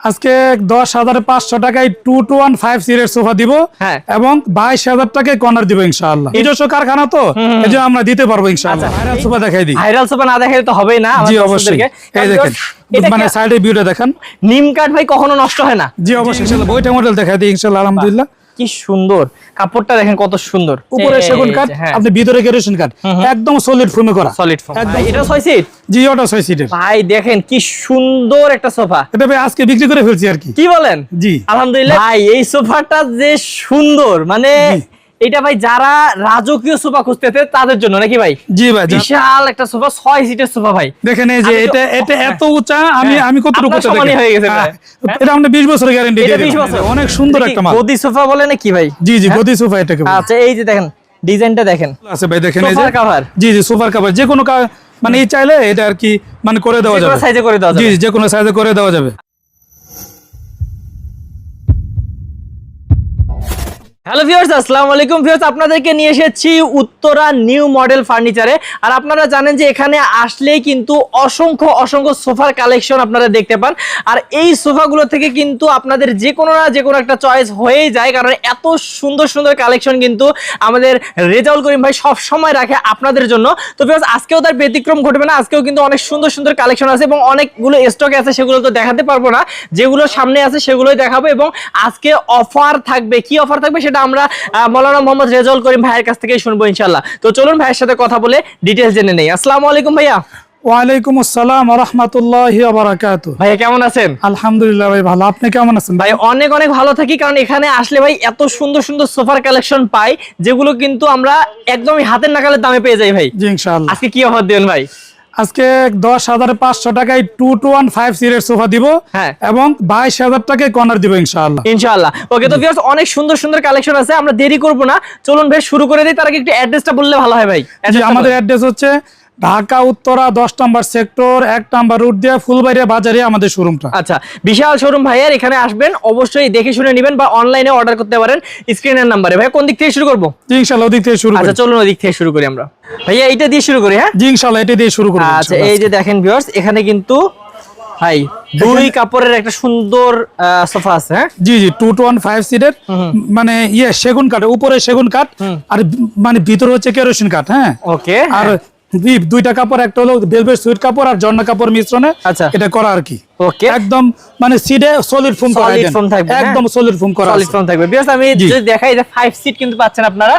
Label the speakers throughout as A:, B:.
A: আজকে দশ হাজার পাঁচশো টাকায় টু টু ওয়ান ফাইভ সিটের সোফা দিব
B: হ্যাঁ।
A: এবং বাইশ হাজার টাকায় কর্নার দিব ইনশাআল্লাহ। নিজস্ব কারখানা তো এই জন্য আমরা দিতে পারব ইনশাআল্লাহ।
B: আচ্ছা।
A: ভাইরাল সোফা দেখাই দিই।
B: ভাইরাল সোফা না দেখাই তো হবেই না
A: জি অবশ্যই। এই দেখেন মানে সাইডে ভিউটা দেখেন।
B: নিম কাঠ ভাই কখনো নষ্ট হয় না।
A: জি অবশ্যই বইটা মডেল দেখাই দিই ইনশাআল্লাহ আলহামদুলিল্লাহ।
B: কি সুন্দর। কাপড়টা দেখেন কত সুন্দর।
A: উপরে সেগুন কাঠ
B: হ্যাঁ।
A: আপনি ভিতরে কেরোসিন কাঠ। একদম সলিড ফ্রমে করা।
B: সলিড। এটা ছয় সিট
A: জি ওটা ছয় সিটের
B: ভাই দেখেন কি সুন্দর একটা সোফা।
A: এটা ভাই আজকে বিক্রি করে ফেলছি আর কি।
B: কি বলেন?
A: জি।
B: আলহামদুলিল্লাহ। ভাই। এই সোফাটা যে সুন্দর মানে। এটা ভাই যারা রাজকীয় সোফা খুঁজতেছে তাদের জন্য নাকি ভাই?
A: জি ভাই
B: বিশাল একটা সোফা ছয় সিটের সোফা ভাই।
A: দেখেন এই যে এটা এটা এত উঁচা আমি
B: হ্যাঁ,
A: আমি কতটুকু উঁচা দেখেন।
B: হয়ে গেছে
A: হ্যাঁ, এটা আমরা 20 বছরের গ্যারান্টি দিয়ে
B: 20 বছর।
A: অনেক সুন্দর একটা মাল।
B: গদি সোফা বলে নাকি ভাই?
A: জি জি
B: হ্যাঁ?
A: গদি সোফা এটাকে
B: আচ্ছা এই যে দেখেন ডিজাইনটা দেখেন।
A: আচ্ছা ভাই দেখেন এই যে
B: cover?
A: জি জি সোফার কভার যে কোনো মানে এই চাইলে এটা আর কি মানে করে দেওয়া যাবে।
B: সাইজে করে দেওয়া
A: জি
B: যাবে।
A: জি, যে কোনো সাইজে করে দেওয়া যাবে।
B: হ্যালো ভিউয়ার্স আসসালামু আলাইকুম। ভিউয়ার্স আপনাদেরকে নিয়ে এসেছি উত্তরা নিউ মডেল ফার্নিচারে। আর আপনারা জানেন যে এখানে আসলেই কিন্তু অসংখ্য অসংখ্য সোফার কালেকশন আপনারা দেখতে পান। আর এই সোফাগুলো থেকে কিন্তু আপনাদের যে কোনো না যে কোনো একটা চয়েস হয়েই যায়, কারণ এত সুন্দর সুন্দর কালেকশন কিন্তু আমাদের রেজাউল করিম ভাই সব সময় রাখে আপনাদের জন্য। তো ভিউয়ার্স আজকেও তার ব্যতিক্রম ঘটবে না। আজকেও কিন্তু অনেক সুন্দর সুন্দর কালেকশন আছে এবং অনেকগুলো স্টক আছে, সেগুলো তো দেখাতে পারব না। যেগুলো সামনে আছে, সেগুলোই দেখাবো এবং আজকে অফার থাকবে। কি অফার থাকবে সেটা আমরা মৌলানা মোহাম্মদ রেজাউল করিম ভাইয়ের কাছ থেকে শুনব ইনশাল্লাহ তো চলুন ভাইয়ের সাথে কথা বলে ডিটেলস জেনে নেই। আসসালামু আলাইকুম ভাইয়া।
A: ওয়ালাইকুম আসসালাম রহমতুল্লাহ বারাকাত
B: ভাইয়া কেমন আছেন?
A: আলহামদুলিল্লাহ ভাই ভালো। আপনি কেমন আছেন
B: ভাই? অনেক অনেক ভালো থাকি কারণ এখানে আসলে ভাই এত সুন্দর সুন্দর সোফার কালেকশন পাই যেগুলো কিন্তু আমরা একদমই হাতের নাগালের দামে পেয়ে যাই ভাই।
A: জি ইনশাআল্লাহ।
B: আজকে কি অফার দেবেন ভাই?
A: আজকে দশ হাজার পাঁচশো টাকায় টু টু ওয়ান ফাইভ সিরিয়ার সোফা দিব
B: হ্যাঁ।
A: এবং বাইশ হাজার টাকায় কর্নার দিব ইনশাল্লাহ
B: ইনশাল্লাহ ওকে তো ভিউয়ার্স অনেক সুন্দর সুন্দর কালেকশন আছে আমরা দেরি করব না। চলুন ভাই শুরু করে দিই। তার আগে একটু অ্যাড্রেসটা বললে ভালো হয় ভাই।
A: আমাদের। অ্যাড্রেস হচ্ছে ঢাকা উত্তরা দশ নম্বর সেক্টর এক নম্বর রুট দিয়ে ফুলবাড়িয়া বাজারে আমাদের শোরুমটা।
B: আচ্ছা বিশাল শোরুম ভাইয়ার এখানে আসবেন অবশ্যই দেখে শুনে নেবেন বা অনলাইনে অর্ডার করতে পারেন স্ক্রিনের নাম্বারে ভাই কোন দিক থেকে শুরু করব?
A: জি ইনশাআল্লাহ ওদিক থেকে শুরু
B: আচ্ছা চলুন ওই দিক থেকে শুরু করি আমরা। ভাইয়া এইটা দিয়ে শুরু করি হ্যাঁ?
A: জি ইনশাআল্লাহ এটা দিয়ে শুরু করি
B: আচ্ছা এই যে দেখেন ভিউয়ার্স এখানে কিন্তু ভাই দুই কাপড়ের একটা সুন্দর সোফা আছে হ্যাঁ?
A: জি জি টু টু ওয়ান ফাইভ সিটের মানে ইয়ে সেগুন কাঠ উপরে সেগুন কাঠ আর মানে ভিতরে হচ্ছে কেরোসিন কাঠ হ্যাঁ?
B: ওকে
A: আর দুই- দুইটা কাপড় একটা হলো ভেলভেট সুইট কাপড় আর জর্না কাপড় মিশ্রণে
B: আচ্ছা।
A: এটা করা আর কি।
B: ওকে
A: একদম মানে সিডে সলিড ফোম করা
B: থাকবে, হ্যাঁ?
A: একদম সলিড ফোম করা
B: সলিড ফোম থাকবে। বিকজ আমি যদি দেখাই যে সিট কিন্তু পাচ্ছেন আপনারা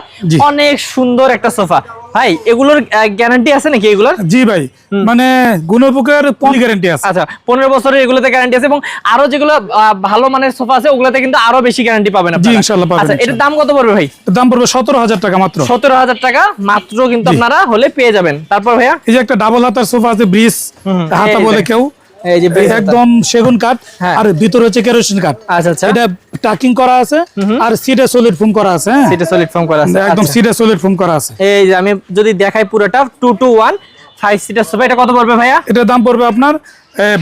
B: অনেক সুন্দর একটা সোফা ভাই এগুলোর গ্যারান্টি আছে নাকি এগুলোর?
A: জি ভাই মানে গুণপোকের পলি গ্যারান্টি আছে।
B: আচ্ছা পনেরো বছরের এগুলোতে গ্যারান্টি আছে এবং আরও যেগুলো ভালো মানের সোফা আছে ওগুলোতে কিন্তু আরও বেশি গ্যারান্টি পাবেন।
A: ইনশাল্লাহ পাবেন,
B: আচ্ছা এটার দাম কত পড়বে ভাই?
A: দাম পড়বে সতেরো হাজার টাকা মাত্র।
B: সতেরো হাজার টাকা মাত্র কিন্তু আপনারা হলে পেয়ে যাবেন। তারপর ভাইয়া?
A: এই যে একটা ডাবল হাতার সোফা আছে ব্রিজ হাতা বলে কেউ
B: এই যে
A: একদম সেগুন কাঠ
B: হ্যাঁ।
A: আর ভিতরে হচ্ছে কেরোসিন কাঠ
B: আচ্ছা আচ্ছা।
A: এটা টাকিং করা আছে আর সিডে সলিড ফোম করা আছে
B: সেটা সলিড ফর্ম করা আছে।
A: একদম
B: আচ্ছা।
A: সিডে সলিড ফোম করা আছে।
B: এই যে আমি যদি দেখাই পুরোটা two two one five seater sofa এটা কত পড়বে ভাইয়া?
A: এটার দাম পড়বে আপনার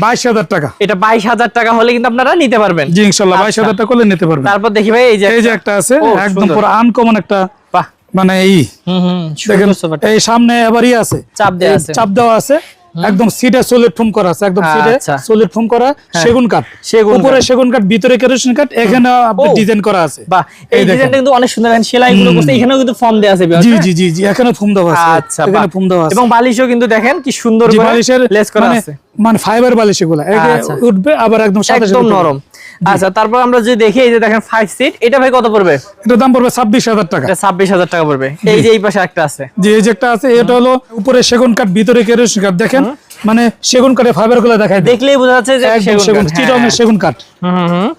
A: বাইশ হাজার টাকা।
B: এটা বাইশ হাজার টাকা হলে কিন্তু আপনারা নিতে পারবেন।
A: জি ইনশাল্লাহ বাইশ
B: আচ্ছা।
A: হাজার টাকা নিতে পারবেন।
B: তারপর দেখি ভাই এই যে
A: এই যে একটা আছে একদম পুরো আনকমন একটা
B: বাহ।
A: মানে এই
B: হুম হুম
A: দেখেন এই সামনে আবার ই আছে।
B: চাপ দেওয়া আছে।
A: চাপ দেওয়া আছে। একদম সিটে সলিড ফোম করা আছে একদম সিটে
B: সোলের
A: সলিড ফোম করা সেগুন কাঠ।
B: সেগুন
A: উপরে সেগুন কাঠ ভিতরে কেরোসিন কাঠ এখানে
B: আপনি
A: ডিজাইন করা আছে।
B: বাহ এই ডিজাইনটা কিন্তু অনেক সুন্দর দেখেন সেলাই গুলো করতে এখানেও কিন্তু ফর্ম দেওয়া আছে
A: জি
B: হ্যাঁ?
A: জি জি জি এখানে ফোম দেওয়া আছে।
B: আচ্ছা
A: এখানে। ফোম দেওয়া আছে।
B: এবং বালিশও কিন্তু দেখেন কি সুন্দর করে
A: বালিশের
B: লেস করা
A: মানে
B: আছে।
A: মানে ফাইবার বালিশ এটা
B: আচ্ছা।
A: উঠবে আবার একদম সাথে
B: একদম নরম। আচ্ছা তারপর আমরা যদি দেখি এই যে দেখেন ফাইভ সিট এটা ভাই কত পড়বে?
A: এটার দাম পড়বে ছাব্বিশ হাজার টাকা।
B: এটা ছাব্বিশ হাজার টাকা পড়বে। এই যে এই পাশে একটা আছে।
A: যে এই যে একটা আছে এটা হলো উপরে সেগুন কাঠ ভিতরে কেরোসিন কাঠ। দেখেন মানে সেগুন কাঠের ফাইবারগুলো দেখায়
B: দেখলেই বোঝা যাচ্ছে যে সেগুন কাঠ,
A: চিটংয়ের
B: হ্যাঁ।
A: সেগুন কাঠ।
B: হুম, হুম।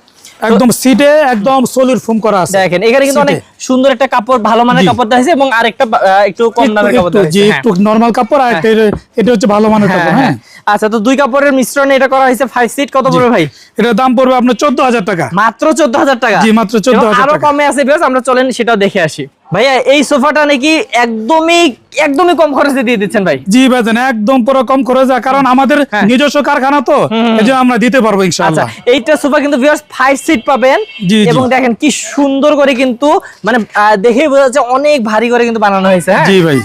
A: একদম সিটে একদম সলিড ফোম করা আছে।
B: দেখেন এখানে কিন্তু অনেক সুন্দর একটা কাপড় ভালো মানের কাপড় দেওয়া হয়েছে এবং আরেকটা একটু কম দামের কাপড় দেওয়া হয়েছে,
A: একটু নরমাল কাপড় আর একটা এটা- এটা হচ্ছে ভালো মানের
B: হ্যাঁ,
A: কাপড়
B: হ্যাঁ,
A: হ্যাঁ।
B: হ্যাঁ। আচ্ছা তো দুই কাপড়ের মিশ্রণে এটা করা হয়েছে ফাইভ সিট কত পড়বে ভাই?
A: এটার দাম পড়বে আপনার চোদ্দ হাজার টাকা।
B: মাত্র চোদ্দ হাজার টাকা?
A: জি, মাত্র 14,000 টাকা আরও
B: কমে আছে বিকজ আমরা চলেন সেটাও দেখে আসি। ভাইয়া এই সোফাটা নাকি একদমই একদমই কম খরচে দিয়ে দিচ্ছেন ভাই।
A: জি বাজেন একদম পুরো কম খরচ কারণ আমাদের
B: হ্যাঁ।
A: নিজস্ব কারখানা তো এই আমরা দিতে পারব
B: আচ্ছা
A: ইনশাআল্লাহ
B: এইটা সোফা কিন্তু ভিউয়ার্স ফাইভ সিট পাবেন। এবং দেখেন কি সুন্দর করে কিন্তু মানে দেখে বোঝা যাচ্ছে অনেক ভারী করে কিন্তু বানানো হয়েছে হ্যাঁ?
A: জি ভাই।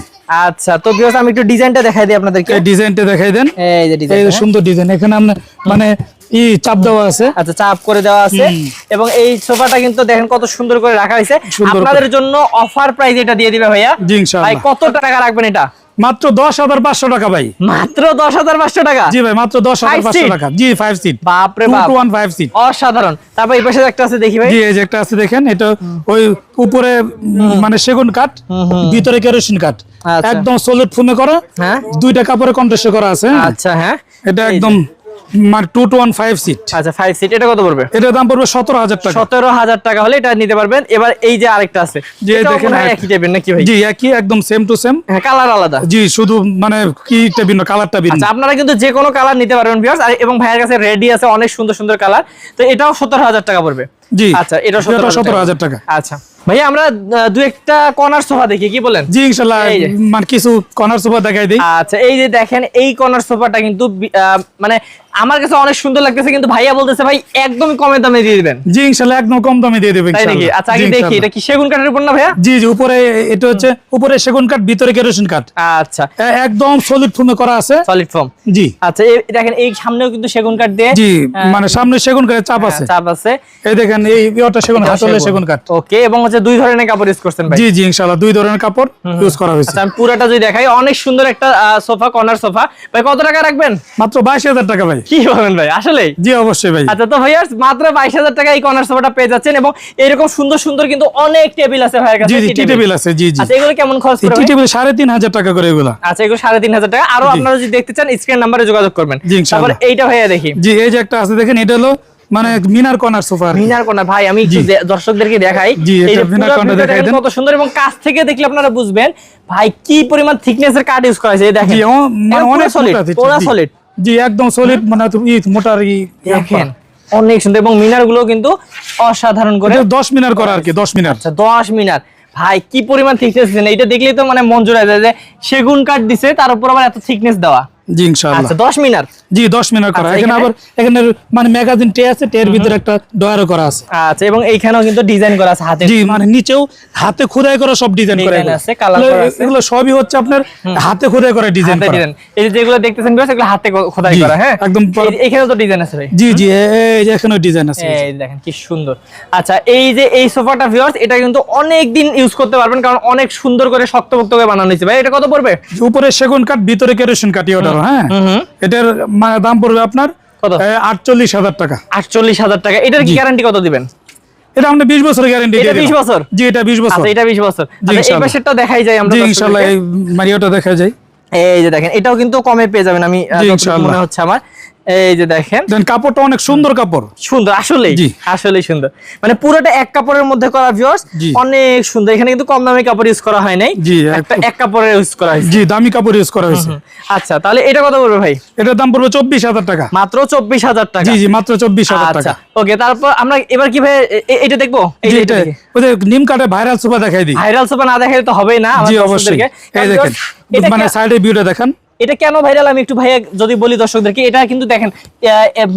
B: আচ্ছা তো ভিউয়ার্স আমি একটু ডিজাইনটা দেখাই দিই আপনাদেরকে।
A: এই ডিজাইনটা দেখাই দেন।
B: এই যে ডিজাইন
A: যে সুন্দর ডিজাইন এখানে আপনি মানে চাপ দেওয়া আছে।
B: আচ্ছা চাপ করে দেওয়া আছে। এবং এই সোফাটা কিন্তু দেখেন কত সুন্দর করে রাখা হয়েছে। আপনাদের জন্য অফার প্রাইস এটা দিয়ে দিবে ভাইয়া।
A: জি
B: ভাই কত টাকা রাখবেন এটা?
A: মাত্র দশ হাজার পাঁচশো টাকা ভাই।
B: মাত্র দশ হাজার পাঁচশো টাকা?
A: জি ভাই মাত্র দশ হাজার পাঁচশো টাকা। জি ফাইভ সিট
B: বাপরে
A: টু
B: বাপ।
A: টু ওয়ান ফাইভ সিট
B: অসাধারণ। তারপর এই পাশে একটা আছে দেখি ভাই।
A: জি এই যে একটা আছে দেখেন এটা ওই উপরে মানে সেগুন কাঠ ভিতরে কেরোসিন কাঠ।
B: আচ্ছা।
A: একদম সলিড ফোমে করা।
B: হ্যাঁ।
A: দুইটা কাপড়ে কন্ট্রাস্ট করা আছে হ্যাঁ?
B: আচ্ছা হ্যাঁ।
A: এটা একদম মানে two two one five seat
B: আচ্ছা ফাইভ সিট এটা কত পড়বে?
A: এটার দাম পড়বে সতেরো হাজার টাকা।
B: সতেরো হাজার টাকা হলে এটা নিতে পারবেন। এবার এই যে আরেকটা আছে
A: জি, দেখেন।
B: একই টাইপের নাকি ভাই?
A: জি একই একদম সেম টু সেম
B: হ্যাঁ কালার আলাদা।
A: জি শুধু মানে কি ভিন্ন কালারটা ভিন্ন।
B: আচ্ছা আপনারা কিন্তু যে কোনো কালার নিতে পারবেন ভিউয়ার্স এবং ভাইয়ের কাছে রেডি আছে অনেক সুন্দর সুন্দর কালার তো এটাও সতেরো হাজার টাকা পড়বে।
A: জি
B: আচ্ছা এটা সতেরো
A: হাজার টাকা।
B: আচ্ছা ভাইয়া আমরা দু একটা কর্নার সোফা দেখি কি বলেন?
A: জি
B: যে।
A: মানে কিছু কর্নার সোফা দেখাই দিই।
B: আচ্ছা এই যে দেখেন এই কর্নার সোফাটা কিন্তু মানে আমার কাছে অনেক সুন্দর লাগতেছে কিন্তু ভাইয়া বলতেছে ভাই একদমই কমে দামে দিয়ে দিবেন।
A: জি ইনশাল্লাহ একদম কম দামে দিয়ে দেবে
B: তাই নাকি? আচ্ছা আগে দেখি এটা কি সেগুন কাঠের উপর না ভাইয়া?
A: জি জি উপরে এটা হচ্ছে উপরে সেগুন কাঠ ভিতরে কেরোসিন কাঠ।
B: আচ্ছা।
A: একদম সলিড ফোমে করা আছে।
B: সলিড ফর্ম
A: জি।
B: আচ্ছা এই দেখেন এই সামনেও কিন্তু সেগুন কাঠ দিয়ে
A: জি মানে সামনে সেগুন কাঠের চাপ
B: হ্যাঁ,
A: আছে।
B: চাপ আছে।
A: এই দেখেন এই ইয়েটা সেগুন হাতলে সেগুন। কাঠ।
B: ওকে এবং হচ্ছে দুই ধরনের কাপড় ইউজ করছেন ভাই।
A: জি জি ইনশাল্লাহ দুই ধরনের কাপড় ইউজ করা হয়েছে।
B: আচ্ছা আমি পুরোটা যদি দেখাই অনেক সুন্দর একটা সোফা কর্নার সোফা ভাই কত টাকা রাখবেন?
A: মাত্র বাইশ হাজার টাকা ভাই।
B: কি বলেন ভাই? আসলে
A: জি অবশ্যই ভাই।
B: আচ্ছা তো ভাইয়া মাত্র বাইশ হাজার টাকা এই কর্নার সোফাটা পেয়ে যাচ্ছেন এবং এরকম সুন্দর সুন্দর কিন্তু অনেক টেবিল আছে ভাইয়ের কাছে
A: জি জি। টেবিল আছে জি জি।
B: আচ্ছা এগুলো কেমন খরচ পড়বে
A: টি টেবিল সাড়ে তিন হাজার টাকা করে এগুলা।
B: আচ্ছা এগুলো সাড়ে তিন হাজার টাকা।
A: আরও
B: আপনারা যদি দেখতে চান স্ক্রিন নাম্বারে যোগাযোগ করবেন।
A: জি।
B: তারপর এইটা ভাইয়া দেখি।
A: জি এই যে একটা আছে দেখেন এটা হলো মানে মিনার কর্নার সোফা
B: মিনার কোনা ভাই আমি দর্শকদেরকে দেখাই। এই যে
A: মিনার
B: ভিউটা
A: দেখাই দেন।
B: কত সুন্দর এবং কাছ থেকে দেখলে আপনারা বুঝবেন ভাই কি পরিমাণ থিকনেস এর কাঠ ইউজ করা হয়েছে এই দেখেন।
A: মানে অনেক
B: সলিড পুরো সলিড
A: জি একদম সলিড মানে ইট মোটার ই
B: দেখেন। অনেক সুন্দর। এবং মিনারগুলো কিন্তু অসাধারণ করে।
A: এটা দশ মিনার করা আর কি দশ মিনার।
B: আচ্ছা দশ মিনার। ভাই কি পরিমাণ থিকনেস দেন এটা দেখলেই তো মানে মন জোড়ায় যায় যে সেগুন কাঠ দিছে তার উপর আবার এত থিকনেস দেওয়া।
A: জি ইনশাআল্লাহ।
B: আচ্ছা দশ মিনার?
A: জি দশ মিনার করা।
B: আচ্ছা,
A: এখানে আবার এখানে মানে ম্যাগাজিন টে আছে টের ভিতরে একটা ডয়ারও করা আছে।
B: আচ্ছা এবং এইখানেও কিন্তু ডিজাইন করা আছে হাতে
A: জি মানে নিচেও হাতে খোদাই করা সব ডিজাইন করা
B: আছে,
A: এগুলো-
B: করা আছে।
A: এগুলো সবই হচ্ছে আপনার হাতে খোদাই করা ডিজাইন করা।
B: এই যে যেগুলো দেখতেছেন বিকজ এগুলো হাতে খোদাই করা হ্যাঁ?
A: একদম
B: এখানেও তো ডিজাইন আছে ভাই।
A: জি জি এই যে এখানেও ডিজাইন আছে।
B: এই দেখেন কি সুন্দর। আচ্ছা এই যে এই সোফাটা ভিউয়ার্স এটা কিন্তু অনেক দিন ইউজ করতে পারবেন কারণ অনেক সুন্দর করে শক্তপোক্ত করে বানানো হয়েছে। ভাই এটা কত পড়বে?
A: উপরে সেগুন কাঠ ভিতরে কেরোসিন কাঠ ওটারও হ্যাঁ? এটার দাম পড়বে আপনার আটচল্লিশ হাজার টাকা।
B: আটচল্লিশ হাজার টাকা। এটার কি গ্যারান্টি কত দিবেন?
A: এটা আমরা বছর গ্যারেন্টি
B: এটা 20 বছর?
A: জি এটা বিশ বছর।
B: আচ্ছা এটা বিশ বছর। আচ্ছা, এই পাশেরটা দেখাই যায় আমরা
A: জি এই মারিওটা দেখা যায়
B: এই যে দেখেন এটাও কিন্তু কমে পেয়ে যাবেন। আমি। মনে হচ্ছে আমার। এই যে দেখেন।
A: কাপড়টা অনেক সুন্দর কাপড়।
B: সুন্দর আসলেই
A: জি।
B: আসলেই সুন্দর। মানে পুরোটা এক কাপড়ের মধ্যে করা ভিউয়ার্স অনেক সুন্দর। এখানে কিন্তু কম দামি কাপড় ইউজ করা হয় নাই।
A: জি,
B: একটা
A: এক-
B: কাপড়ের ইউজ করা হয়েছে।
A: জি দামি কাপড় ইউজ করা হয়েছে।
B: আচ্ছা তাহলে এটা কত পড়বে ভাই?
A: এটার দাম পড়বে চব্বিশ হাজার টাকা।
B: মাত্র চব্বিশ হাজার টাকা।
A: জি জি মাত্র চব্বিশ হাজার
B: আচ্ছা
A: টাকা।
B: ওকে তারপর আমরা এবার কি ভাই এটা দেখব? এই
A: জি
B: যে
A: এটা
B: এটা দেখি।
A: ওই যে নিম কাঠে ভাইরাল সোফা দেখাই দিই।
B: ভাইরাল সোফা না দেখালে তো হবেই না
A: জি অবশ্যই। এই দেখেন মানে সাইডে ভিউটা দেখান।
B: এটা কেন ভাইরাল আমি একটু ভাইয়া যদি বলি দর্শকদেরকে এটা কিন্তু দেখেন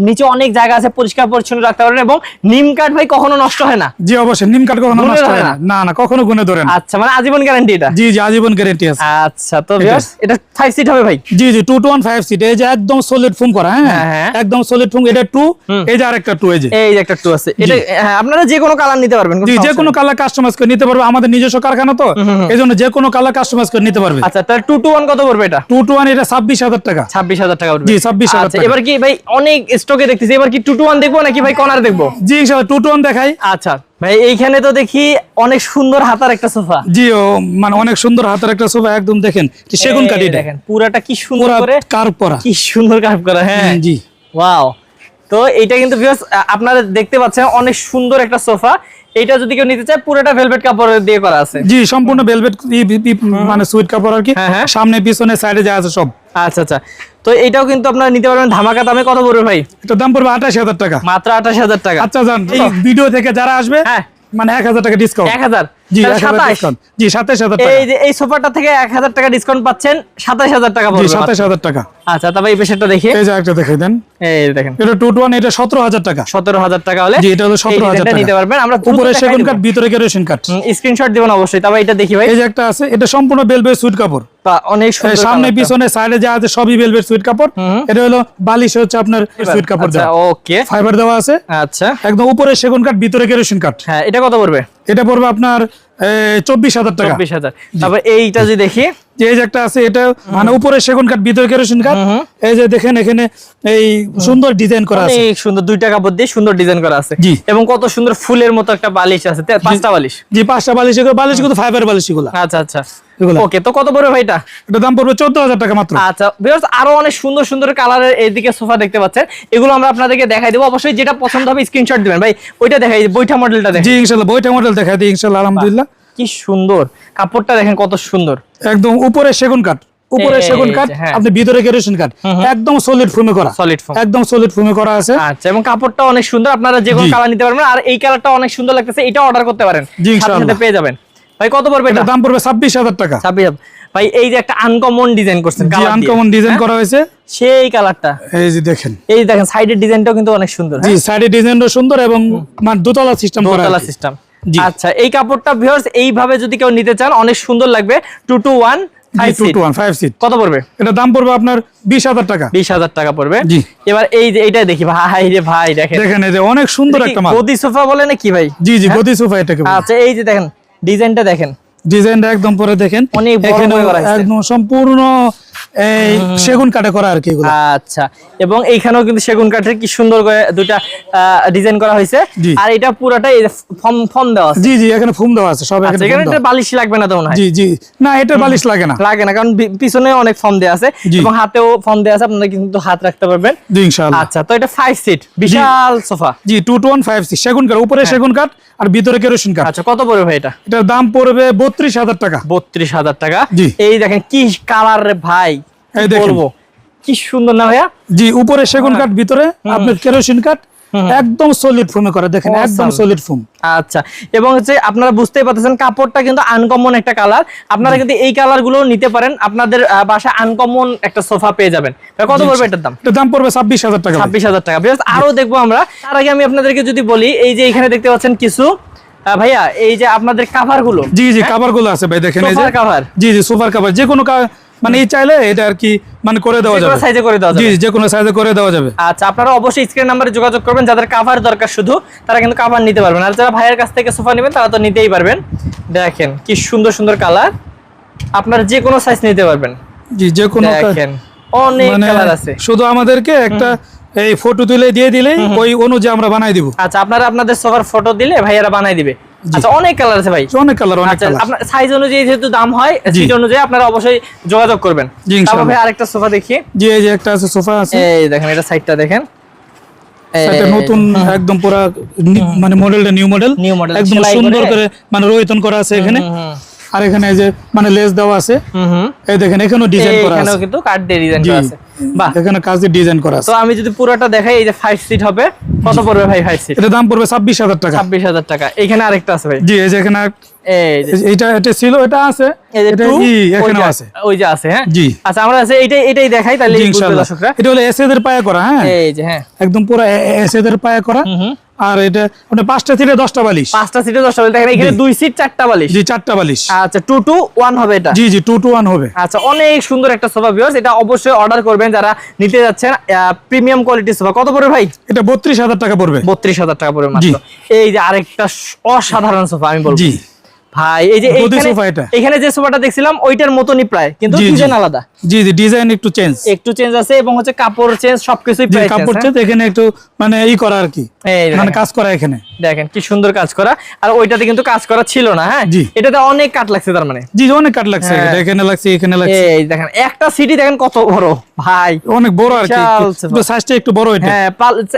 B: নিচে অনেক জায়গা আছে পরিষ্কার পরিচ্ছন্ন রাখতে পারবেন এবং নিম কাঠ ভাই কখনো নষ্ট হয় না?
A: জি অবশ্যই নিম কাঠ কখনো নষ্ট হয়
B: না?
A: না। না কখনো গুনে ধরে না।
B: আচ্ছা মানে আজীবন গ্যারান্টি এটা?
A: জি জি আজীবন গ্যারেন্টি আছে।
B: আচ্ছা তো viewers, এটা ফাইভ সিট হবে ভাই?
A: জি জি two two one five seat এই যে একদম সলিড ফোম করা
B: হ্যাঁ,
A: হ্যাঁ
B: হ্যাঁ।
A: একদম সলিড ফোম এটা টু এই যে আরেকটা টু এই যে।
B: এই যে একটা টু আছে। এটা হ্যাঁ, আপনারা যে কোনো কালার নিতে পারবেন
A: জি যে কোনো কালার কাস্টমাইজ করে নিতে পারবে আমাদের নিজস্ব কারখানা তো এই জন্য যে কোনো কালার কাস্টমাইজ করে নিতে পারবে।
B: আচ্ছা তাহলে টু টু ওয়ান কত পড়বে এটা?
A: টু টু ওয়ান এটা ছাব্বিশ হাজার টাকা।
B: ছাব্বিশ হাজার টাকা
A: জি, 26,000
B: আচ্ছা
A: টাকা।
B: এবার কি ভাই অনেক স্টকে দেখতেছি এবার কি টু টু ওয়ান দেখব নাকি ভাই কর্নার দেখব?
A: জি ইনশাল্লাহ টু টু ওয়ান দেখাই।
B: আচ্ছা ভাই এইখানে তো দেখি অনেক সুন্দর হাতার একটা সোফা।
A: জি ও মানে অনেক সুন্দর হাতের একটা সোফা একদম দেখেন সেগুন কাঠি
B: দেখেন পুরাটা কি সুন্দর করে
A: কার। পরা
B: কি সুন্দর কাজ করা হ্যাঁ।
A: জি।
B: ওয়াও তো এইটা কিন্তু আপনারা দেখতে পাচ্ছেন অনেক সুন্দর একটা সোফা। এইটা যদি কেউ নিতে চায় পুরোটা ভেলভেট কাপড় দিয়ে করা আছে।
A: জি সম্পূর্ণ ভেলভেট মানে সুইট কাপড় আর কি।
B: হ্যাঁ, হ্যাঁ।
A: সামনে পিছনে সাইডে যা আছে সব।
B: আচ্ছা আচ্ছা। তো এটাও কিন্তু আপনারা নিতে পারবেন। ধামাকা দামে কত পড়বে ভাই?
A: এটার দাম পড়বে আঠাশ হাজার টাকা।
B: মাত্র আঠাশ হাজার টাকা।
A: আচ্ছা জান এই ভিডিও থেকে যারা আসবে
B: হ্যাঁ।
A: মানে এক হাজার টাকা ডিসকাউন্ট
B: এক হাজার?
A: জি
B: তাহলে
A: এক হাজার
B: 27
A: ডিসকাউন্ট জি সাতাশ হাজার
B: এই যে এই সোফাটা থেকে এক হাজার টাকা ডিসকাউন্ট পাচ্ছেন সাতাশ হাজার টাকা
A: জি সাতাশ হাজার টাকা।
B: আচ্ছা তবে এই পেশাটা দেখি।
A: এই যে একটা দেখে দেন।
B: এই দেখেন।
A: এটা টু টু এটা সতেরো হাজার টাকা।
B: সতেরো হাজার টাকা হলে
A: জি এটা হলো সতেরো হাজার টাকা।
B: নিতে পারবেন। আমরা
A: উপরে সেগুন কাঠ ভিতরে কেরোসিন কাঠ।
B: স্ক্রিনশট দিবেন অবশ্যই তবে এটা দেখি ভাই।
A: এই যে একটা আছে এটা সম্পূর্ণ বেলবেট সুইট কাপড়।
B: অনেক সুন্দর
A: সামনে পিছনে সাইডে যা আছে সবই বেলবেট সুইট কাপড়। এটা হলো বালিশ হচ্ছে আপনার সুইট কাপড়
B: আচ্ছা
A: দেওয়া।
B: ওকে
A: ফাইবার দেওয়া আছে।
B: আচ্ছা।
A: একদম উপরে সেগুন কাঠ ভিতরে কেরোসিন কাঠ।
B: হ্যাঁ এটা কত পড়বে?
A: এটা পড়বে আপনার চব্বিশ হাজার টাকা।
B: চব্বিশ হাজার। তারপর এইটা যদি দেখি।
A: এই যে একটা আছে এটা মানে উপরে সেগুন কাঠ ভিতরে কেরোসিন কাঠ। এই যে দেখেন এখানে এই সুন্দর ডিজাইন করা আছে।
B: অনেক সুন্দর দুইটা কাপড় দিয়ে সুন্দর ডিজাইন করা আছে।
A: জি।
B: এবং কত সুন্দর ফুলের মতো একটা বালিশ আছে। পাঁচটা বালিশ।
A: জি পাঁচটা বালিশ এগুলো বালিশ কিন্তু ফাইবার বালিশ এগুলো।
B: আচ্ছা আচ্ছা। ওকে তো কত পড়বে ভাই এটা
A: এটা দাম পড়বে চোদ্দ হাজার টাকা মাত্র।
B: আচ্ছা ভিউয়ার্স আরও অনেক সুন্দর সুন্দর কালারের এইদিকে সোফা দেখতে পাচ্ছেন। এগুলো আমরা আপনাদেরকে দেখাই দেবো। অবশ্যই যেটা পছন্দ হবে স্ক্রিনশট দিবেন। ভাই ওইটা দেখাই বইটা মডেলটা দেখেন
A: জি ইনশাল্লাহ বইটা মডেল দেখাই দিই ইনশাল্লাহ আলহামদুলিল্লাহ।
B: কি সুন্দর। কাপড়টা দেখেন কত সুন্দর।
A: একদম উপরে সেগুন কাঠ উপরে সেগুন কাঠ
B: হ্যাঁ।
A: আপনি ভিতরে কেরোসিন কাঠ একদম সলিড করা।
B: সলিড
A: একদম সলিড করা আছে।
B: আচ্ছা এবং কাপড়টা অনেক সুন্দর। আপনারা যে কোনো কালার নিতে পারবেন আর এই কালারটা অনেক সুন্দর লাগতেছে এটা অর্ডার করতে পারেন।
A: জি, ইনশাআল্লাহ।
B: পেয়ে যাবেন। ভাই কত পড়বে এটা
A: দাম পড়বে ছাব্বিশ হাজার টাকা।
B: ছাব্বিশ হাজার। ভাই এই যে একটা আনকমন ডিজাইন করছেন দিয়ে,
A: আনকমন ডিজাইন
B: হ্যাঁ?
A: করা হয়েছে।
B: সেই কালারটা
A: এই যে দেখেন।
B: এই দেখেন সাইডের ডিজাইনটাও কিন্তু অনেক সুন্দর
A: জি সাইডে ডিজাইনটা সুন্দর এবং মানে দোতলা সিস্টেম করা
B: দোতলা সিস্টেম
A: জি।
B: আচ্ছা এই কাপড়টা ভিউয়ার্স এইভাবে যদি কেউ নিতে চান অনেক সুন্দর লাগবে। টু টু ওয়ান
A: জি two two one five seat
B: কত পড়বে?
A: এটা দাম পড়বে আপনার বিশ হাজার টাকা।
B: বিশ হাজার টাকা পড়বে।
A: জি।
B: এবার এই যে এইটা দেখি ভাই রে ভাই দেখেন।
A: দেখেন যে অনেক সুন্দর একটা
B: গদি সোফা বলে না কি ভাই?
A: জি জি গদি সোফা এটাকে
B: আচ্ছা এই যে দেখেন ডিজাইনটা দেখেন।
A: ডিজাইনটা একদম পরে দেখেন।
B: অনেক বড় করে
A: একদম সম্পূর্ণ এই সেগুন কাঠে করা আর কি এগুলো।
B: আচ্ছা এবং এইখানেও কিন্তু সেগুন কাঠের কি সুন্দর করে দুইটা ডিজাইন করা হয়েছে। আর এটা পুরোটাই ফর্ম ফর্ম দেওয়া আছে।
A: জি জি এখানে ফুম দেওয়া আছে সব
B: আচ্ছা
A: এখানে
B: এখানে
A: দেওয়া।
B: বালিশ লাগবে না তো হয়?
A: জি জি। না এটা বালিশ লাগে না।
B: লাগে না কারণ পিছনে অনেক ফর্ম দেওয়া আছে এবং হাতেও ফর্ম দেওয়া আছে আপনারা কিন্তু হাত রাখতে পারবেন।
A: জি ইনশাআল্লাহ।
B: আচ্ছা তো এটা ফাইভ সিট বিশাল সোফা।
A: জি two two one five six সেগুন কাঠ উপরে সেগুন কাঠ আর ভিতরে কেরোসিন কাঠ।
B: আচ্ছা কত পড়বে ভাই এটা?
A: এটার দাম পড়বে বত্রিশ হাজার টাকা।
B: বত্রিশ হাজার টাকা।
A: জি।
B: এই দেখেন কি কালার রে ভাই।
A: এই দেখেন।
B: কি সুন্দর না ভাইয়া?
A: জি উপরে সেগুন কাঠ ভিতরে আপনার কেরোসিন কাঠ একদম সলিড ফোমে করে। দেখেন একদম সলিড ফোম
B: আচ্ছা এবং হচ্ছে আপনারা বুঝতেই পারতেছেন কাপড়টা কিন্তু আনকমন একটা কালার আপনারা কিন্তু এই কালারগুলো নিতে পারেন। আপনাদের বাসায় আনকমন একটা সোফা পেয়ে যাবেন। কত পড়বে এটার দাম?
A: এটার দাম পড়বে ছাব্বিশ হাজার টাকা
B: ছাব্বিশ হাজার টাকা। Viewers, আরও দেখব আমরা। তার আগে আমি আপনাদেরকে যদি বলি এই যে এখানে দেখতে পাচ্ছেন কিছু ভাইয়া এই যে আপনাদের কাভারগুলো।
A: জি জি কাভারগুলো আছে ভাই দেখেন এই যে।
B: কাভার
A: জি জি সুপার কাভার যে কোনো মানে চাইলে এটা আর কি মানে করে দেওয়া যাবে।
B: সাইজে করে দেওয়া যাবে।
A: জি যে কোনো সাইজে করে দেওয়া যাবে।
B: আচ্ছা আপনারা অবশ্যই স্ক্রিন নাম্বারে যোগাযোগ করবেন। যাদের কাভার দরকার শুধু তারা কিন্তু কাভার নিতে পারবেন। আর যারা ভাইয়ের কাছ থেকে সোফা নেবেন তারা তো নিতেই পারবেন। দেখেন কি সুন্দর সুন্দর কালার আপনারা যে কোনো সাইজ নিতে পারবেন।
A: জি যে কোনো
B: দেখেন অনেক
A: মানে
B: কালার আছে।
A: শুধু আমাদেরকে একটা এই ফটো তুলে দিয়ে দিলেই ওই অনুযায়ী আমরা বানাই দিব।
B: আচ্ছা আপনারা আপনাদের সোফার ফটো দিলে ভাইয়ারা বানাই দিবে। আচ্ছা অনেক কালার আছে ভাই।
A: অনেক কালার অনেক
B: আচ্ছা
A: কালার
B: আপনার সাইজ অনুযায়ী যেহেতু দাম হয়
A: জি।
B: অনুযায়ী আপনারা অবশ্যই যোগাযোগ করবেন।
A: জি, ইনশাআল্লাহ।
B: ভাই আরেকটা সোফা দেখি।
A: জি এই যে একটা আছে সোফা আছে।
B: এই দেখেন এটা সাইডটা দেখেন।
A: এটা নতুন একদম পুরা মানে মডেলটা নিউ মডেল একদম সুন্দর
B: করে।
A: মানে রোহিতন করা আছে এখানে। আর এখানে এই যে মানে লেস দেওয়া আছে।
B: হুম হুম।
A: এই দেখেন এখানেও ডিজাইন করা
B: এখানেও কিন্তু কাঠ দিয়ে ডিজাইন করা আছে। বাহ।
A: এখানে কাজ দিয়ে ডিজাইন করা আছে।
B: তো আমি যদি পুরোটা দেখাই এই যে 5 সিট হবে কত পড়বে ভাই 5 সিট
A: এটা দাম পড়বে ছাব্বিশ হাজার টাকা।
B: ছাব্বিশ হাজার টাকা। এখানে আরেকটা আছে ভাই।
A: জি এই যে এখানে
B: এই
A: এইটা এটা ছিল এটা আছে।
B: এই
A: এটা ই এখানেও আছে।
B: ওই যে আছে হ্যাঁ?
A: জি।
B: আচ্ছা আমরা আছে এইটাই এটাই দেখাই তাহলে দর্শকরা।
A: এটা হলো এসএদের পায়ে করা হ্যাঁ?
B: এই যে হ্যাঁ।
A: একদম পুরো এসএদের পায়া করা। আর এটা ওটা পাঁচটা সিটে দশটা বালিশ।
B: পাঁচটা সিটে দশটা বালিশ। দেখেন এখানে দুই সিট চারটা বালিশ।
A: জি চারটা বালিশ।
B: আচ্ছা টু টু ওয়ান হবে এটা।
A: জি জি টু টু ওয়ান হবে।
B: আচ্ছা অনেক সুন্দর একটা সোফা ভিউয়ার্স এটা অবশ্যই অর্ডার করবেন যারা নিতে যাচ্ছেন প্রিমিয়াম কোয়ালিটির সোফা। কত পড়বে ভাই?
A: এটা বত্রিশ হাজার টাকা পড়বে।
B: বত্রিশ হাজার টাকা পড়বে মাত্র। এই যে আরেকটা অসাধারণ সোফা আমি বলব।
A: জি।
B: ভাই এই যে
A: সোফা এটা।
B: এখানে যে সোফাটা দেখছিলাম ওইটার মতনই প্রায় কিন্তু। ডিজাইন আলাদা।
A: জি জি ডিজাইন একটু চেঞ্জ
B: একটু চেঞ্জ আছে এবং হচ্ছে কাপড় চেঞ্জ সবকিছুই প্রায়
A: কাপড়
B: চেঞ্জ
A: এখানে একটু মানে ই করা আর কি। মানে কাজ করা এখানে।
B: দেখেন কি সুন্দর কাজ করা। আর ওইটাতে কিন্তু কাজ করা ছিল না হ্যাঁ? এটাতে অনেক কাট লাগছে তার মানে।
A: জি অনেক কাট লাগছে
B: হ্যাঁ।
A: এখানে। লাগছে এখানে লাগছে।
B: এই দেখেন একটা সিটি দেখেন কত বড় ভাই।
A: অনেক বড় আর কি। সাইজটা একটু বড় এটা।
B: হ্যাঁ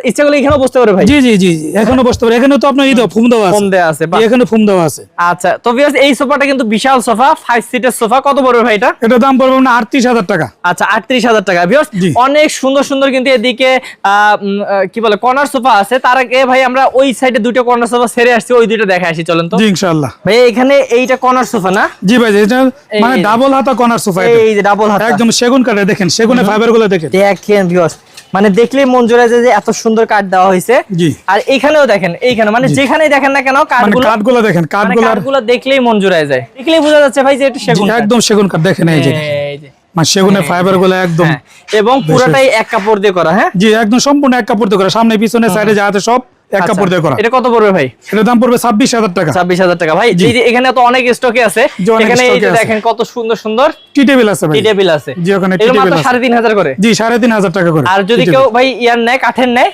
B: ইচ্ছা করলে এখানেও বসতে পারে ভাই।
A: জি জি জি এখনও বসতে পারে। এখানে তো আপনার ই দেওয়া ফুম দেওয়া আছে
B: দেয়া আছে
A: এখানে ফুম দেওয়া আছে।
B: আচ্ছা তো তো ভিউয়ার্স এই সোফাটা কিন্তু বিশাল সোফা ফাইভ সিটের সোফা। কত পড়বে ভাই এটা?
A: এটা দাম পড়বে না আটত্রিশ হাজার টাকা।
B: আচ্ছা আটত্রিশ হাজার টাকা। ভিউয়ার্স অনেক সুন্দর সুন্দর কিন্তু এদিকে আহ, উম, আহ, কি বলে কর্নার সোফা আছে। তার আগে ভাই আমরা ওই সাইডে দুটো কর্নার সোফা সেরে আসছি ওই দুটো দেখে আসি চলেন তো।
A: জি ইনশাল্লাহ
B: ভাই এখানে এইটা কর্নার সোফা না?
A: জি ভাই এটা মানে ডাবল হাতা কর্নার সোফা
B: এই যে ডাবল হাত।
A: একদম সেগুন কাঠে দেখেন সেগুনের ফাইবারগুলো দেখেন।
B: দেখেন ভিউয়ার্স মানে দেখলেই মন জোড়া যায় যে এত সুন্দর কাঠ দেওয়া হয়েছে। আর এখানেও দেখেন এইখানে মানে যেখানে দেখেন না কেন
A: মানে
B: কাঠগুলো
A: কাঠগুলো দেখেন
B: মানে
A: কাঠগুলো
B: কাঠগুলো দেখলেই মন জোড়া যায়। দেখলেই বোঝা যাচ্ছে ভাই যে এটা সেগুন
A: একদম সেগুন কাঠ দেখেন এই যে। মানে সেগুনের ফাইবারগুলো একদম
B: হ্যাঁ, এবং পুরোটাই এক কাপড় দিয়ে করা হ্যাঁ?
A: জি একদম সম্পূর্ণ এক কাপড় দিয়ে করা। সামনে পিছনে সাইডে যাতে আছে সব এক
B: আচ্ছা,
A: কাপড় দিয়ে করা।
B: এটা কত পড়বে ভাই?
A: এটার দাম পড়বে ছাব্বিশ হাজার টাকা।
B: ছাব্বিশ হাজার টাকা। ভাই এই যে এখানে তো অনেক স্টকে আছে। এখানে এই যে দেখেন কত সুন্দর সুন্দর
A: টি টেবিল আছে ভাই।
B: টি টেবিল আছে।
A: জি, ওখানে tea
B: এগুলো
A: আছে।
B: সাড়ে তিন হাজার করে।
A: জি সাড়ে তিন হাজার টাকা করে।
B: আর যদি কেউ ভাই ইয়ার নেয় কাঠের নেয়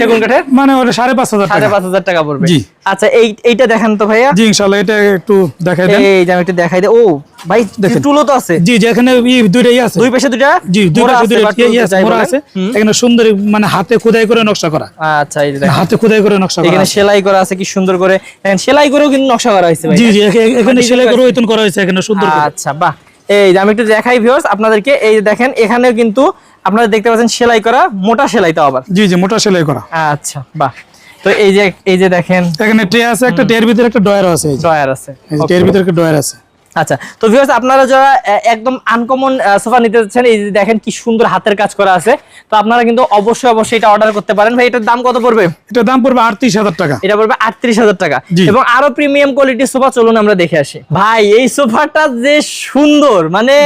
B: সেগুন কাঠের?
A: মানে ওটা সাড়ে পাঁচ হাজার
B: সাড়ে পাঁচ হাজার টাকা পড়বে।
A: জি।
B: আচ্ছা এই এইটা দেখেন তো ভাইয়া।
A: জি ইনশাল্লাহ এটা একটু দেখাই দেন।
B: এই যে আমি একটু দেখাই দিই ও ভাই টুলও তো আছে।
A: জি যে দুইটাই আছে।
B: দুই পাশে দুইটা?
A: জি দুই পাশে দুইটা
B: বা টুল
A: ইয়ে মোড়া আছে। এখানে সুন্দর মানে হাতে খোদাই করে নকশা করা।
B: আচ্ছা এই দেখেন।
A: হাতে খোদাই করে নকশা করা
B: এখানে সেলাই করা আছে কি সুন্দর করে। সেলাই করেও কিন্তু নকশা করা হয়েছে ভাই।
A: জি জি এখানে সেলাই করে
B: করা
A: করা হয়েছে এখানে সুন্দর করে।
B: আচ্ছা বাহ। এই যে আমি একটু দেখাই ভিউয়ার্স আপনাদেরকে। এই যে দেখেন এখানেও কিন্তু আপনারা দেখতে পাচ্ছেন সেলাই করা মোটা সেলাই তো আবার।
A: জি জি মোটা সেলাই করা।
B: আচ্ছা বাহ। তো এই যে এই যে দেখেন।
A: এখানে ট্রে আছে একটা ট্রের ভিতরে একটা ডয়ার আছে
B: ডয়ার আছে
A: ট্রের ভিতরে একটা ডয়ার আছে।
B: আচ্ছা তো ভিউয়ার্স আপনারা যারা একদম আনকমন সোফা নিতে চাচ্ছেন এই যে দেখেন কি সুন্দর হাতের কাজ করা আছে তো আপনারা কিন্তু অবশ্যই অবশ্যই এটা অর্ডার করতে পারেন। ভাই এটার দাম কত পড়বে?
A: এটার দাম পড়বে আটত্রিশ হাজার টাকা।
B: এটা পড়বে আটত্রিশ হাজার টাকা। এবং আরও প্রিমিয়াম কোয়ালিটির সোফা চলুন আমরা দেখে আসি। ভাই এই সোফাটা যে সুন্দর মানে।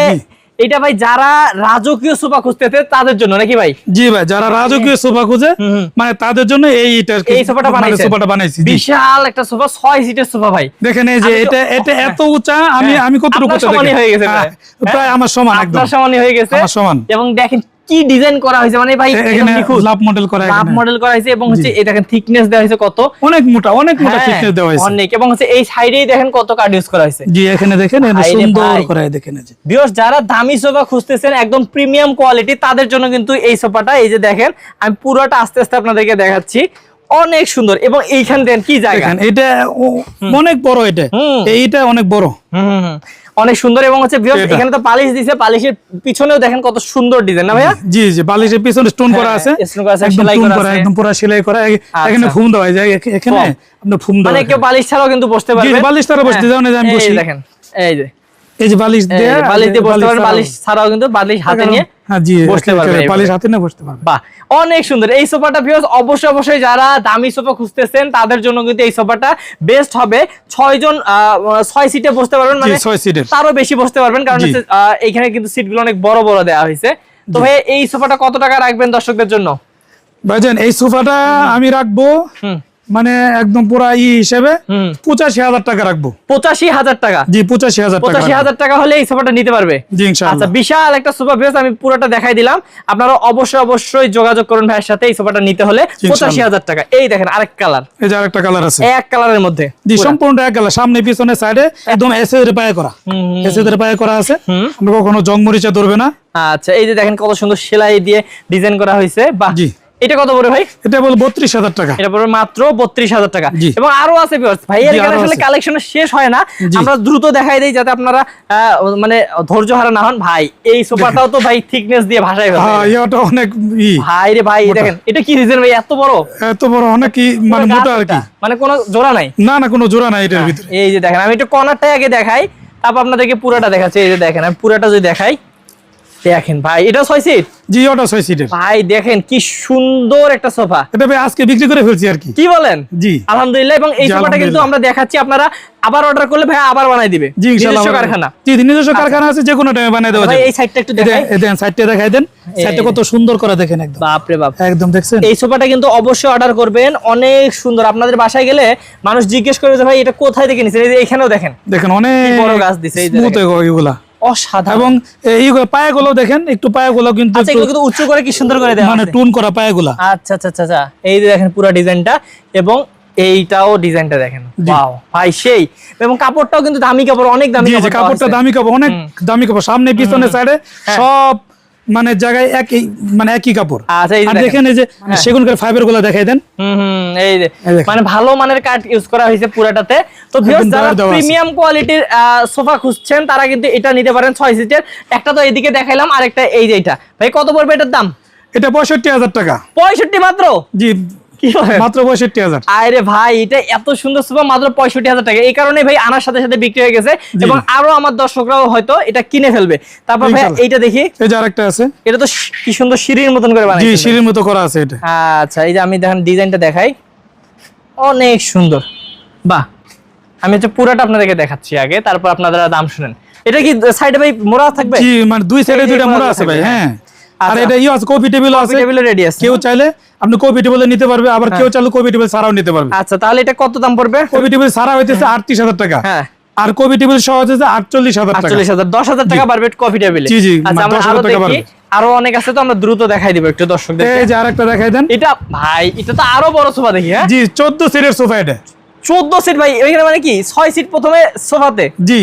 B: এটা ভাই যারা রাজকীয় সোফা খুঁজতেছে তাদের জন্য নাকি ভাই
A: জি ভাই যারা রাজকীয় সোফা খুঁজে। মানে তাদের জন্য এই
B: এই সোফাটা
A: মানে সোফাটা বানাইছি
B: বিশাল একটা সোফা ছয় সিটের সোফা ভাই
A: দেখেন এই যে এটা এটা এত উঁচা আমি
B: হ্যাঁ,
A: আমি কতটুকু
B: আপনার
A: উঁচা দেখেন?
B: হয়ে গেছে
A: হ্যাঁ,
B: প্রায়।
A: প্রায় আমার সমান একদম
B: আপনার সমানই হয়ে গেছে
A: আমার সমান।
B: এবং দেখেন কি ডিজাইন করা হয়েছে? মানে ভাই
A: এখানে। লাভ মডেল করা
B: লাভ। মডেল করা হয়েছে এবং হচ্ছে দেখেন থিকনেস দেওয়া হয়েছে কত?
A: অনেক মোটা অনেক মোটা
B: হ্যাঁ,
A: ফিটনেস দেওয়া হয়েছে।
B: অনেক। এবং হচ্ছে এই সাইডেই দেখেন কত কার্ড ইউজ করা হয়েছে।
A: জি এখানে দেখেন
B: রে
A: সুন্দর। করে দেখেন এই
B: ভিউয়ার্স যারা দামি সোফা খুঁজতেছেন একদম প্রিমিয়াম কোয়ালিটি তাদের জন্য কিন্তু এই সোফাটা এই যে দেখেন আমি পুরোটা আস্তে আস্তে আপনাদেরকে দেখাচ্ছি। অনেক সুন্দর। এবং এইখান দেন কি জায়গা?
A: এটা অনেক বড় এটা। এইটা অনেক বড়।
B: অনেক সুন্দর এবং হচ্ছে এখানে তো পালিশ দিছে পালিশের পিছনেও দেখেন কত সুন্দর ডিজাইন না ভাইয়া?
A: জি জি বালিশের পিছনে স্টোন করা
B: হ্যাঁ,
A: আছে।
B: স্টোন করা আছে, সেলাই করা আছে।
A: একদম পুরো সেলাই করা। এখানে
B: আচ্ছা।
A: ফুম দেওয়া যায় এখ- এখানে। আপনি ফুম দেওয়া
B: মানে কেউ পালিশ ছাড়াও কিন্তু বসতে পারবে
A: জি, পালিশ ছাড়াও বসতে যাও না আমি বসি।
B: দেখেন এই যে।
A: এই যে বালিশ দিয়ে
B: বালিশ দিয়ে বসতে পারবেন বালিশ ছাড়াও কিন্তু বালিশ হাতে নিয়ে
A: হ্যাঁ
B: বসতে পারবেন
A: বালিশ হাতে নিয়ে বসতে পারবে।
B: বাহ অনেক সুন্দর। এই সোফাটা ভিউয়ার্স অবশ্যই অবশ্যই যারা দামি সোফা খুঁজতেছেন তাদের জন্য কিন্তু এই সোফাটা বেস্ট হবে। ছয় জন আহ, ছয় সিটে বসতে পারবেন মানে
A: ছয় সিটের
B: তারও বেশি বসতে পারবেন কারণ এখানে কিন্তু সিটগুলো অনেক বড় বড় দেওয়া হয়েছে। তো ভাই এই সোফাটা কত টাকা রাখবেন দর্শকদের জন্য?
A: ভাইজান এই সোফাটা আমি রাখব
B: হুম।
A: মানে একদম পুরা ই হিসেবে পঁচাশি হাজার টাকা রাখব।
B: পঁচাশি হাজার টাকা?
A: জি পঁচাশি হাজার
B: পঁচাশি হাজার টাকা হলে এই সোফাটা নিতে পারবে? আচ্ছা বিশাল একটা সোফা বেস আমি পুরোটা দেখাই দিলাম। আপনারা অবশ্যই অবশ্যই যোগাযোগ করুন ভাইয়ের সাথে এই সোফাটা নিতে হলে। পঁচাশি হাজার টাকা। এই দেখেন আরেক কালার
A: এই যে আরেকটা কালার আছে।
B: এক কালারের মধ্যে।
A: জি
B: পুরা।
A: সম্পূর্ণ এক কালার সামনে পিছনে সাইডে একদম এসএদের পায়ে করা।
B: হুম,
A: পায়ে করা আছে। আমরা কখনো জং মরিচা ধরবে না।
B: আচ্ছা এই যে দেখেন কত সুন্দর সেলাই দিয়ে ডিজাইন করা হয়েছে। বাহ। এটা কত পড়বে ভাই?
A: এটা বল টাকা।
B: এটা পড়বে মাত্র বত্রিশ হাজার টাকা। এবং আরও আছে এখানে আসলে কালেকশন শেষ হয় না। আমরা দ্রুত দেখাই দেই যাতে আপনারা মানে ধৈর্য হারা না হন। ভাই এই সোফাটাও তো ভাই থিকনেস দিয়ে ভাষায়
A: হ্যাঁ অনেক ই।
B: ভাই রে ভাই দেখেন এটা কি রিজন ভাই এত বড়?
A: এত বড় অনেক কি মানে মোটা আর কি।
B: মানে কোনো জোড়া নাই?
A: না না কোনো জোড়া নাই এটার ভিতরে।
B: এই যে দেখেন আমি একটু কর্নারটাই আগে দেখাই তারপর আপনাদেরকে পুরাটা দেখাচ্ছি এই যে দেখেন আমি পুরাটা যদি দেখাই। দেখেন ভাই এটা ছয় সিট
A: জি ওটা ছয় সিটের
B: ভাই দেখেন কি সুন্দর একটা সোফা।
A: এটা ভাই আজকে বিক্রি করে ফেলছি আর কি।
B: কি বলেন?
A: জি।
B: আলহামদুলিল্লাহ এবং এই সোফাটা কিন্তু আমরা দেখাচ্ছি আপনারা আবার অর্ডার করলে ভাই আবার বানাই দিবে।
A: জি ইনশাআল্লাহ
B: কারখানা।
A: জি নিজস্ব কারখানা আছে যে কোনো টাইমে বানিয়ে দেওয়া
B: ভাই
A: যাবে।
B: এই সাইডটা একটু দেখাই।
A: দেন- সাইডটা দেখাই দেন। সাইডটা কত সুন্দর করে দেখেন একদম।
B: বাপ রে বাপ।
A: একদম দেখছেন?
B: এই সোফাটা কিন্তু অবশ্যই অর্ডার করবেন অনেক সুন্দর। আপনাদের বাসায় গেলে মানুষ জিজ্ঞেস করবে যে ভাই এটা কোথায় থেকে নিছেন? এই যে এখানেও দেখেন।
A: দেখেন অনেক
B: বড় গাছ দিছে, এই যে
A: স্মুথ। এগুলা।
B: অসাধারণ।
A: এবং পায়াগুলো দেখেন একটু পায়াগুলো কিন্তু
B: আচ্ছা কিন্তু উঁচু করে কি সুন্দর করে
A: মানে টুন করা পায়াগুলা।
B: আচ্ছা আচ্ছা আচ্ছা আচ্ছা। এই যে দেখেন পুরো ডিজাইনটা এবং এইটাও ডিজাইনটা দেখেন। ওয়াও ভাই সেই। এবং কাপড়টাও কিন্তু দামি কাপড় অনেক দামি
A: কাপড়টা দামি কাপড় অনেক দামি কাপড় সামনে পিছনে সাইডে
B: হ্যাঁ।
A: সব মানে জায়গায় একই মানে একই কাপড়।
B: আচ্ছা এই দেখেন।
A: এই যে
B: হ্যাঁ।
A: সেগুন কাঠ ফাইবারগুলো দেখাই দেন।
B: হুম এই যে। মানে ভালো মানের কাঠ ইউজ করা হয়েছে পুরাটাতে। তো ভিউয়ার্স যারা। প্রিমিয়াম কোয়ালিটির সোফা খুঁজছেন তারা কিন্তু এটা নিতে পারেন ছয় সিটের একটা তো এইদিকে দেখাইলাম আর একটা এই যে এটা ভাই কত পড়বে এটার দাম?
A: এটা পঁয়ষট্টি হাজার টাকা।
B: পঁয়ষট্টি মাত্র?
A: জি।
B: কি
A: মাত্র
B: আরে ভাই এটা এত সুন্দর সোফা মাত্র টাকা। এই কারণে ভাই আনার সাথে সাথে বিক্রি হয়ে গেছে এবং আরও আমার দর্শকরাও হয়তো এটা কিনে ফেলবে। তারপর ভাই এইটা দেখি।
A: এই যে আরেকটা আছে।
B: এটা তো কি সুন্দর সিঁড়ির মতন করে
A: জি সিঁড়ির মতো করা আছে এটা।
B: আচ্ছা এই যে আমি দেখেন ডিজাইনটা দেখাই। অনেক সুন্দর। বাহ আমি হচ্ছে পুরাটা আপনাদেরকে দেখাচ্ছি আগে তারপর আপনারা দাম শুনেন। এটা কি সাইডে ভাই মোড়া থাকবে?
A: জি মানে দুই সাইডে দুইটা
B: মোড়া
A: মোড়া আছে ভাই হ্যাঁ। আর
B: আচ্ছা।
A: এটা আছে কপি টেবিল আছে।
B: টেবিলে রেডি আছে।
A: কেউ চাইলে আপনি টেবিলে নিতে পারবে আবার কেউ চাইলে টেবিল ছাড়াও নিতে পারবে।
B: আচ্ছা তাহলে এটা কত দাম পড়বে?
A: টেবিল ছাড়া হইতেছে আটত্রিশ হাজার টাকা।
B: হ্যাঁ।
A: আর টেবিল সহ হচ্ছে আটচল্লিশ হাজার টাকা।
B: আটচল্লিশ হাজার। দশ হাজার টাকা বাড়বে কফি টেবিলে।
A: জি, জি,
B: আচ্ছা আরও
A: টাকা
B: আরও অনেক আছে তো আমরা দ্রুত দেখাই দিব একটু দর্শকদের
A: এই যে আরেকটা দেখাই দেন।
B: এটা ভাই এটা তো আরও বড় সোফা দেখি হ্যাঁ?
A: জি চোদ্দ সিটের সোফা এটা।
B: চোদ্দ সিট ভাই এখানে মানে কি? ছয় সিট প্রথমে সোফাতে?
A: জি।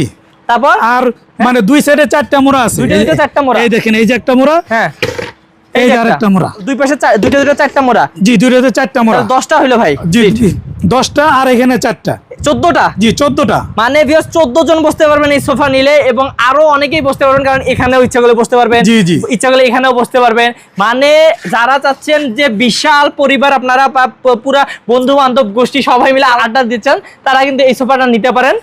B: তারপর?
A: আর মানে দুই সাইডে চারটা মোড়া আছে।
B: দুইটা দুইটা চারটা মোড়া।
A: এই দেখেন এই যে একটা মোড়া
B: হ্যাঁ।
A: এই
B: যে।
A: আরেকটা মোড়া।
B: দুই পাশে দুইটা দুইটা চারটা মোড়া।
A: জি দুইটা দুইটা চারটা মোড়া।
B: তাহলে দশটা হইল ভাই।
A: জি জি। দশটা আর এখানে চারটা।
B: চোদ্দটা?
A: জি চোদ্দটা।
B: মানে চোদ্দ জন বসতে পারবেন এই সোফা নিলে এবং আরও অনেকেই বসতে পারবেন কারণ এখানেও ইচ্ছা করলে বসতে পারবেন।
A: জি, জি।
B: ইচ্ছা করলে এখানেও বসতে পারবেন। মানে যারা চাচ্ছেন যে বিশাল পরিবার আপনারা পুরা বন্ধু বান্ধব গোষ্ঠী সবাই মিলে আড্ডা দিচ্ছেন তারা কিন্তু এই সোফাটা নিতে পারেন।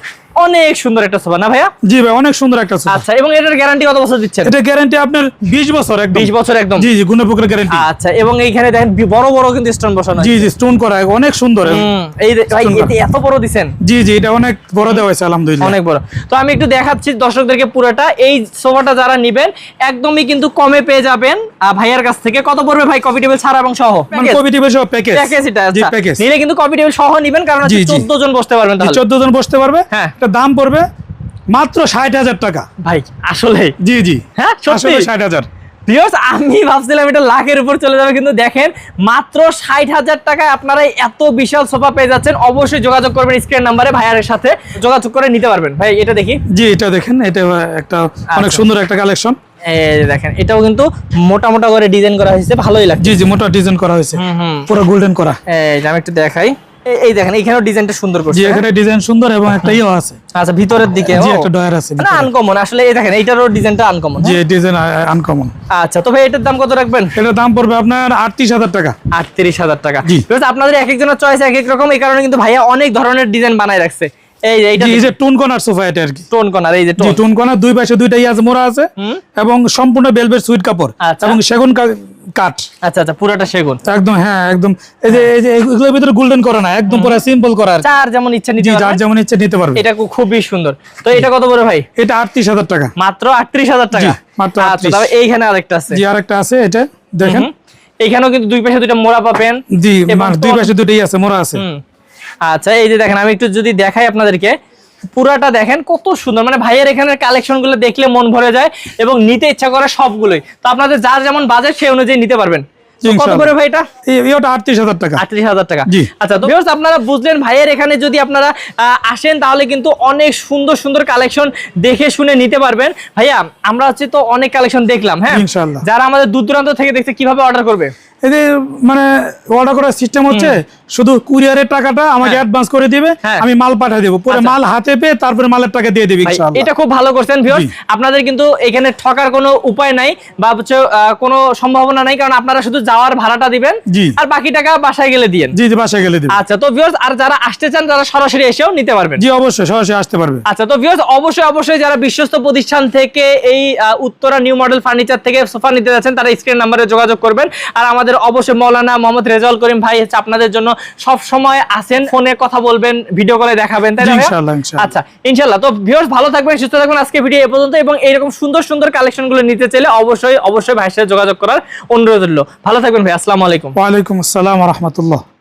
B: অনেক সুন্দর একটা সোফা না ভাইয়া?
A: জি ভাই অনেক সুন্দর একটা সোফা।
B: আচ্ছা এবং এটার গ্যারান্টি কত বছর দিচ্ছেন?
A: এটা গ্যারান্টি আপনার বিশ বছর একদম।
B: বিশ বছর একদম।
A: জি জি গুণপুকুরের গ্যারান্টি
B: আচ্ছা এবং এইখানে দেখেন বড় বড় কিন্তু স্টোন বসানো
A: জি জি স্টোন করা অনেক সুন্দর।
B: এই ভাই এতে এত বড় দিছেন?
A: জি জি এটা অনেক বড় দেওয়া হয়েছে আলহামদুলিল্লাহ।
B: অনেক বড়। তো আমি একটু দেখাচ্ছি দর্শকদেরকে পুরোটা। এই সোফাটা যারা নিবেন একদমই কিন্তু কমে পেয়ে যাবেন। ভাইয়ার কাছ থেকে কত পড়বে ভাই কফি টেবিল ছাড়া এবং সহ?
A: মানে কপি টেবিল সহ প্যাকেজ
B: প্যাকেজ এটা
A: জি
B: আচ্ছা।
A: প্যাকেজ
B: নিলে কিন্তু কফি টেবিল সহ নিবেন কারণ
A: জি, জি।
B: চোদ্দ জন বসতে পারবেন তাহলে।
A: চোদ্দ জন বসতে পারবে।
B: হ্যাঁ।
A: এটা দাম পড়বে মাত্র ষাট হাজার টাকা।
B: ভাই আসলে
A: জি জি।
B: হ্যাঁ
A: আসলে ষাট হাজার।
B: ভিউয়ার্স আমি ভাবছিলাম এটা লাখের উপর চলে যাবে কিন্তু দেখেন মাত্র ষাট হাজার টাকায় আপনারা এত বিশাল সোফা পেয়ে যাচ্ছেন। অবশ্যই যোগাযোগ করবেন স্ক্রিন নাম্বারে ভাইয়ারের সাথে যোগাযোগ করে নিতে পারবেন। ভাই এটা দেখি।
A: জি এটা দেখেন এটা একটা অনেক
B: আচ্ছা।
A: সুন্দর একটা কালেকশন
B: দেখেন এটাও কিন্তু মোটা মোটা করে ডিজাইন করা হয়েছে ভালোই লাগছে।
A: জি জি মোটা ডিজাইন করা হয়েছে। পুরো গোল্ডেন করা।
B: আমি একটু দেখাই। এই- দেখেন এখানেও ডিজাইনটা সুন্দর করছে। হ্যাঁ?
A: এখানে ডিজাইন সুন্দর এবং একটা ইয়ে আছে।
B: আচ্ছা ভিতরের দিকে
A: জি একটা ডয়ার আছে
B: না আনকমন আসলে এই দেখেন এইটারও ডিজাইনটা আনকমন
A: জি ডিজাইন আনকমন
B: আচ্ছা তো ভাই এটার দাম কত রাখবেন?
A: এটার দাম পড়বে আপনার আটত্রিশ হাজার টাকা।
B: আটত্রিশ হাজার টাকা।
A: জি।
B: আপনাদের এক একজনের চয়েস এক এক রকম এই কারণে কিন্তু ভাইয়া অনেক ধরনের ডিজাইন বানায় রাখছে। এই যে এইটা
A: এই যে টুন কর্নার সোফা এটা আর কি।
B: টোন কর্নার এই যে টোন।
A: কর্নার দুই পাশে দুইটা ইয়াজ মোড়া আছে এবং সম্পূর্ণ বেলভেট সুইট কাপড়
B: আচ্ছা।
A: এবং সেগুন কাঠ।
B: আচ্ছা আচ্ছা পুরোটা সেগুন।
A: একদম হ্যাঁ একদম। এই যে এই যে এগুলোর ভিতরে গোল্ডেন করা না একদম পুরো সিম্পল করা আর
B: যেমন ইচ্ছা নিতে
A: যার যেমন ইচ্ছে নিতে পারবে।
B: এটা খুবই সুন্দর। তো এটা কত বড় ভাই?
A: এটা আটত্রিশ হাজার টাকা।
B: মাত্র আটত্রিশ হাজার টাকা?
A: মাত্র
B: আচ্ছা তবে এইখানে আরেকটা আছে।
A: জি আরেকটা আছে এটা দেখেন।
B: এইখানেও কিন্তু দুই পাশে মোড়া পাবেন।
A: জি দুই পাশে দুইটাই আছে মোড়া আছে।
B: আচ্ছা এই যে দেখেন আমি একটু যদি দেখাই আপনাদেরকে। পুরাটা দেখেন কত সুন্দর। মানে ভাইয়ের এখানের কালেকশনগুলো দেখলে মন ভরে যায় এবং নিতে ইচ্ছা করে সবগুলোই। তো আপনাদের যার যেমন বাজেট সেই অনুযায়ী নিতে পারবেন। কত করে ভাই এটা?
A: এই এই আটত্রিশ হাজার টাকা।
B: আটত্রিশ হাজার টাকা। আচ্ছা তো আপনারা বুঝলেন ভাইয়ের এখানে যদি আপনারা আসেন তাহলে কিন্তু অনেক সুন্দর সুন্দর কালেকশন দেখে শুনে নিতে পারবেন। ভাইয়া আমরা হচ্ছে তো অনেক কালেকশন দেখলাম হ্যাঁ? যারা আমাদের দূর দূরান্ত থেকে দেখছে কীভাবে অর্ডার করবে?
A: যে মানে অর্ডার করার সিস্টেম হচ্ছে শুধু কুরিয়ারের টাকাটা আমাকে অ্যাডভান্স করে দিবে
B: হ্যাঁ।
A: আমি মাল পাঠিয়ে দেবো। পরে
B: আচ্ছা।
A: মাল হাতে পেয়ে তারপরে মালের টাকা দিয়ে দিবে
B: এটা খুব ভালো করছেন ভিউয়ার্স আপনাদের কিন্তু এখানে ঠকার কোনো উপায় নাই বা হচ্ছে কোনো সম্ভাবনা নাই কারণ আপনারা শুধু যাওয়ার ভাড়াটা দিবেন আর বাকি টাকা বাসায় গেলে দিয়েন।
A: জি জি বাসায় গেলে দিবে
B: আচ্ছা তো ভিউয়ার্স আর যারা আসতে চান তারা সরাসরি এসেও নিতে পারবেন।
A: জি অবশ্যই সরাসরি আসতে পারবে।
B: আচ্ছা তো ভিউয়ার্স অবশ্যই অবশ্যই যারা বিশ্বস্ত প্রতিষ্ঠান থেকে এই উত্তরা নিউ মডেল ফার্নিচার থেকে সোফা নিতে যাচ্ছেন তারা স্ক্রিন নাম্বারে যোগাযোগ করবেন। আর আমাদের অবশ্যই মৌলানা মোহাম্মদ রেজাউল করিম ভাই হচ্ছে আপনাদের জন্য সব সময় আসেন ফোনে কথা বলবেন ভিডিও কলে দেখাবেন তাই না?
A: ইনশাআল্লাহ।
B: আচ্ছা ইনশাল্লাহ তো ভিউয়ার্স ভালো থাকবেন সুস্থ থাকবেন আজকে ভিডিও এ পর্যন্ত এবং এইরকম সুন্দর সুন্দর কালেকশনগুলো নিতে চাইলে অবশ্যই অবশ্যই ভাইয়ের সাথে যোগাযোগ করার অনুরোধ রইল ভালো থাকবেন ভাই আসসালামু আলাইকুম
A: ওয়ালাইকুম আসসালাম রহমতুল্লাহ